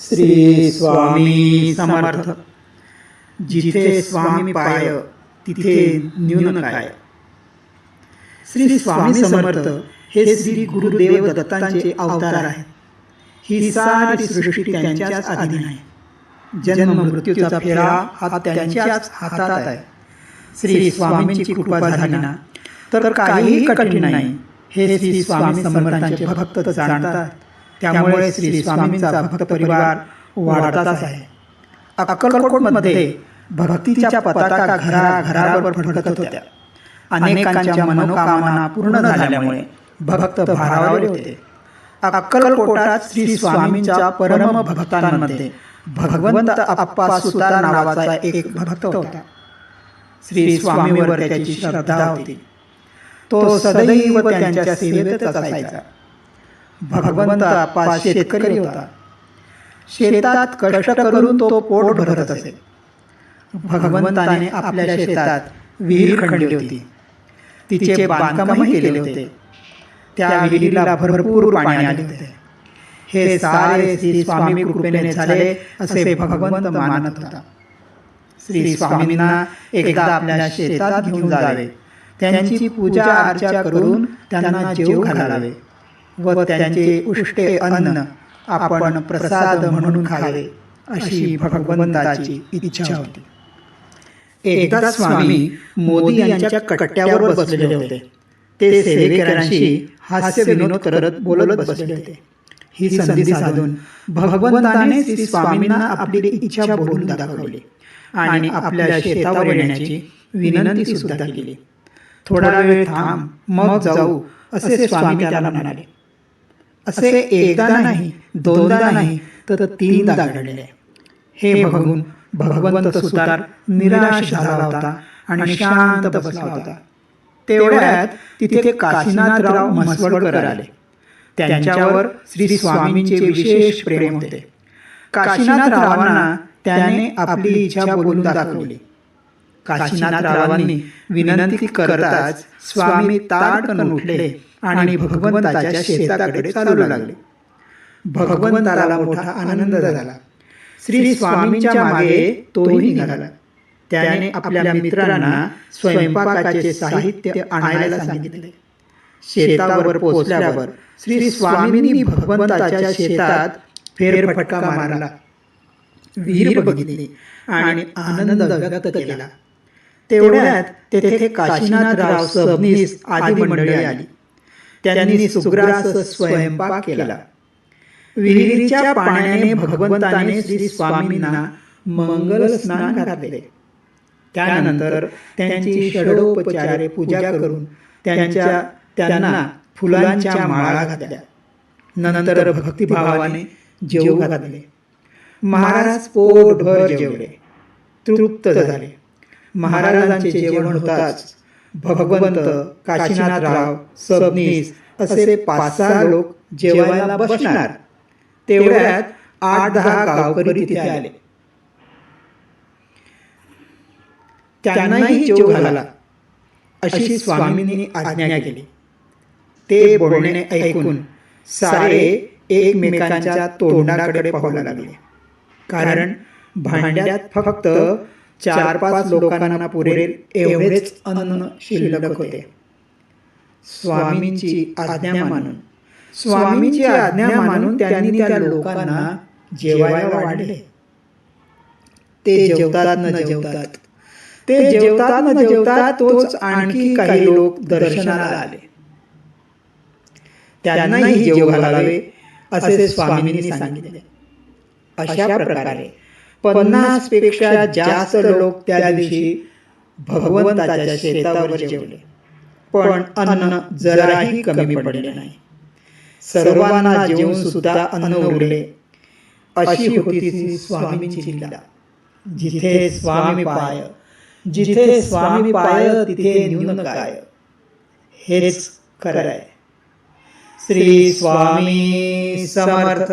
श्री स्वामी समर्थ. जिथे स्वामी पाय तिथे न्यून काय? श्री स्वामी समर्थ हे श्री गुरुदेव दत्तांचे अवतार आहेत. ही सारी सृष्टी त्यांच्याच अधीन आहे. जन्म मृत्यूचा फेरा हा त्यांच्याच हातात आहे. श्री स्वामींची कृपा झाली ना तर काहीही कठीण नाही हे श्री स्वामी समर्थांचे भक्त जाणतात. त्यामुळे श्री स्वामींचा भक्त परिवार वाढताच आहे. अक्कलकोटमध्ये भक्तीच्या पताका घरा घरावर फडकत होत्या. अनेकांच्या मनोकामना पूर्ण झाल्यामुळे भक्त भारावले होते. अक्कलकोटात श्री स्वामींच्या परम भक्तांमध्ये भगवंत अप्पा सुतार नावाचा एक भक्त होता. श्री स्वामीवर त्याची श्रद्धा होती. तो सदैव त्यांच्या सेवेतच असायचा. भगवंत अप्पा शेतकरी होता. शेतात कष्ट करून तो पोट भरत असे. भगवंताने आपल्या शेतात विहीर खणली होती. तिचे बांधकामही केले होते. त्या विहिरीला भरपूर पाणी आले होते. हे सारे श्री स्वामी कृपेने झाले असे भगवंत मानत होता. श्री स्वामींना एकदा आपल्या शेतात घेऊन जावे. त्यांची पूजा अर्चा करून त्यांना जेव घालावे. व त्यांचे उष्टे अन्न आपण प्रसाद म्हणून खावे अशी भगवंताची इच्छा होती. एकदा स्वामी मोदी यांच्या कट्ट्यावर बसलेले होते. ते सेवेकरांशी हास्य विनोद करत बोलत बसले होते. ही संधी साधून भगवंताने श्री स्वामींना आपली इच्छा बोलून दाखवली आणि आपल्या शेतावर येण्याची विनंती सुद्धा केली. थोडा वेळ थांब मग जाऊ असे स्वामी त्याला म्हणाले. असे एकदा नाही दोनदा नाही तर तीनदा घडले. हे बघून भगवंत सुतार निराश झाला होता आणि शांत बसला होता. तेवढ्यात तिथे काशीनाथराव म्हसवडकर आले. त्यांच्यावर श्री स्वामींचे विशेष प्रेम होते. काशीनाथरावांना त्याने आपली इच्छा बोलून दाखवली. काशीनाथरावांनी विनंती करताच स्वामी ताडकन उठले आणि भगवंताच्या शेताकडे चालू लागले. भगवंताला मोठा आनंद झाला. श्री स्वामींच्या मागे तोही निघाला. त्याने आपल्या मित्रांना स्वयंपाकाचे साहित्य आणायला सांगितले. शेतावर पोचल्यावर श्री स्वामींनी भगवंताच्या शेतात फेरफटका मारला. विहीर बघितली आणि आनंद व्यक्त केला. तेवढ्यात तेथे काशीनाथराव सबनीस आदी मंडळी आली. त्यांनी सुग्रास स्वयंपाक केला. विहिरीच्या पाण्याने भगवंताने श्री स्वामींना मंगल स्नान घातले. त्यानंतर त्यांची षडोपचारे पूजा करून त्यांच्या त्यांना फुलांच्या माळा घातल्या. नंतर भक्तिभावाने जेव घातले. महाराज पोटभर जेवले. तृप्त झाले. महाराजांचे जेवण होताच. भगवंत काशीनाथराव सबनीस असे पाच सहा लोक जेवायला बसणार. तेवढ्यात आठ दहा गावकरी तिथे आले. त्यांनाही जेव घाला अशी स्वामींनी आज्ञा केली. ते बोलणे ऐकून सारे एकमेकांच्या तोंडाकडे पाहू लागले. कारण भांड्यात फक्त चार पाच लोकांना पुरेल एवढेच अन्न शिल्लक होते. स्वामींची आज्ञा मानून. स्वामींची आज्ञा मानून त्यांनी त्या लोकांना जेवायला वाढले. ते जेवतात न जेवतात. ते जेवतात न जेवतात तोच आणखी काही लोक दर्शनाला आले. त्यांनाही जेव घालावे असे स्वामींनी सांगितले. अशा प्रकारे पन्नासपेक्षा जास्त लोक त्या दिवशी भगवंताच्या शेतावर जेवले. पण अन्न जराही कमी पडले नाही. सर्वांना जेवून सुद्धा अन्न उरले. अशी होती ती स्वामींची लीला. जिथे स्वामी पाय जिथे स्वामी पाय तिथे न्यून काय? हेच खरं आहे श्री स्वामी समर्थ.